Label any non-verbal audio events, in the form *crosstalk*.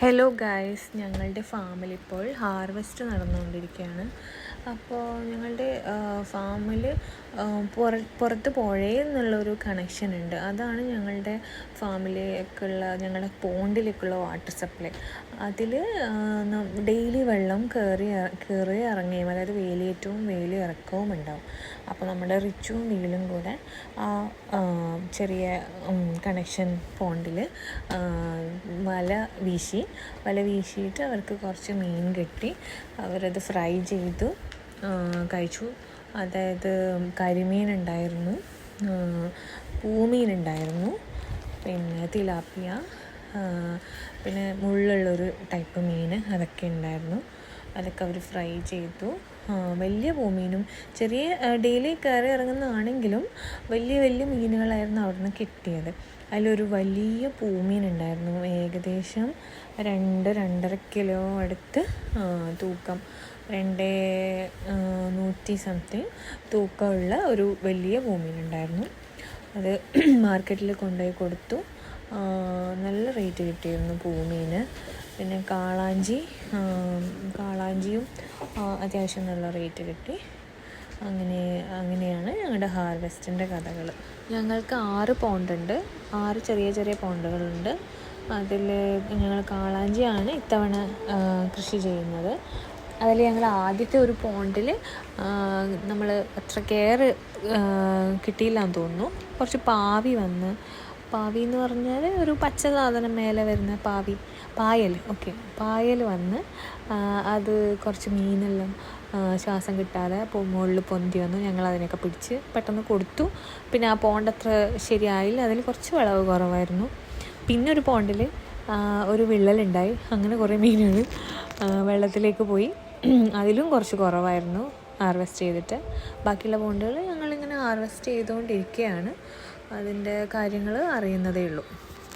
Hello guys ഞങ്ങളുടെ ഫാമിൽ ഇപ്പോൾ ഹാർവെസ്റ്റ് നടന്നുകൊണ്ടിരിക്കുകയാണ്. അപ്പോൾ ഞങ്ങളുടെ ഫാമിൽ പുറ പുറത്ത് പുഴയിൽ നിന്നുള്ളൊരു കണക്ഷൻ ഉണ്ട്. അതാണ് ഞങ്ങളുടെ ഫാമിലേക്കുള്ള ഞങ്ങളുടെ പോണ്ടിലേക്കുള്ള വാട്ടർ സപ്ലൈ അതിൽ ഡെയിലി വെള്ളം കയറി കയറി ഇറങ്ങുകയും അതായത് വേലിയേറ്റവും വേലി ഇറക്കവും ഉണ്ടാവും അപ്പോൾ നമ്മുടെ റിച്ചും വീലും കൂടെ ആ ചെറിയ കണക്ഷൻ പോണ്ടിൽ വല വീശി. വല വീശിയിട്ട് അവർക്ക് കുറച്ച് മീൻ കെട്ടി. അവരത് ഫ്രൈ ചെയ്തു കഴിച്ചു. അതായത് കരിമീൻ ഉണ്ടായിരുന്നു പൂമീൻ ഉണ്ടായിരുന്നു പിന്നെ തിലാപ്പിയ പിന്നെ മുള്ളുള്ളൊരു ടൈപ്പ് മീൻ അതൊക്കെ ഉണ്ടായിരുന്നു. അതൊക്കെ അവർ ഫ്രൈ ചെയ്തു. വലിയ പൂമീനും ചെറിയ ഡെയിലി കയറി ഇറങ്ങുന്നതാണെങ്കിലും വലിയ വലിയ മീനുകളായിരുന്നു അവിടുന്ന് കിട്ടിയത്. അതിലൊരു വലിയ പൂമീൻ ഉണ്ടായിരുന്നു ഏകദേശം രണ്ട് രണ്ടര കിലോ അടുത്ത് തൂക്കം. രണ്ട് നൂറ്റി സംതിങ് തൂക്കമുള്ള ഒരു വലിയ പൂമീൻ ഉണ്ടായിരുന്നു അത് *clears throat* മാർക്കറ്റിൽ കൊണ്ടുപോയി കൊടുത്തു. നല്ല റേറ്റ് കിട്ടിയിരുന്നു പൂമീന് പിന്നെ കാളാഞ്ചി കാളാഞ്ചിയും അത്യാവശ്യം നല്ല റേറ്റ് കിട്ടി. അങ്ങനെ അങ്ങനെയാണ് ഞങ്ങളുടെ ഹാർവെസ്റ്റിന്റെ കഥകൾ ഞങ്ങൾക്ക് ആറ് പോണ്ടുണ്ട് ആറ് ചെറിയ ചെറിയ പോണ്ടുകളുണ്ട് അതിൽ ഞങ്ങൾ കാളാഞ്ചിയാണ് ഇത്തവണ കൃഷി ചെയ്യുന്നത്. അതിൽ ഞങ്ങൾ ആദ്യത്തെ ഒരു പോണ്ടിൽ നമ്മൾ അത്ര കെയർ കിട്ടിയില്ല എന്ന് തോന്നുന്നു. കുറച്ച് പാവി വന്ന് പാവി എന്ന് പറഞ്ഞാൽ ഒരു പച്ച സാധനം മേലെ വരുന്ന പാവി. പായൽ ഓക്കെ പായൽ വന്ന് അത് കുറച്ച് മീനെല്ലാം ശ്വാസം കിട്ടാതെ മുകളിൽ പൊന്തി വന്നു. ഞങ്ങൾ അതിനൊക്കെ പിടിച്ച് പെട്ടെന്ന് കൊടുത്തു. പിന്നെ ആ പോണ്ടത്ര ശരിയായില്ല. അതിൽ കുറച്ച് വിളവ് കുറവായിരുന്നു. പിന്നെ ഒരു പോണ്ടിൽ ഒരു വിള്ളലുണ്ടായി. അങ്ങനെ കുറേ മീനുകൾ വെള്ളത്തിലേക്ക് പോയി. അതിലും കുറച്ച് കുറവായിരുന്നു ഹാർവെസ്റ്റ് ചെയ്തിട്ട്. ബാക്കിയുള്ള പോണ്ടുകൾ ഞങ്ങളിങ്ങനെ ഹാർവെസ്റ്റ് ചെയ്തുകൊണ്ടിരിക്കുകയാണ് അതിന്റെ കാര്യങ്ങൾ അറിയുന്നതേ ഉള്ളൂ.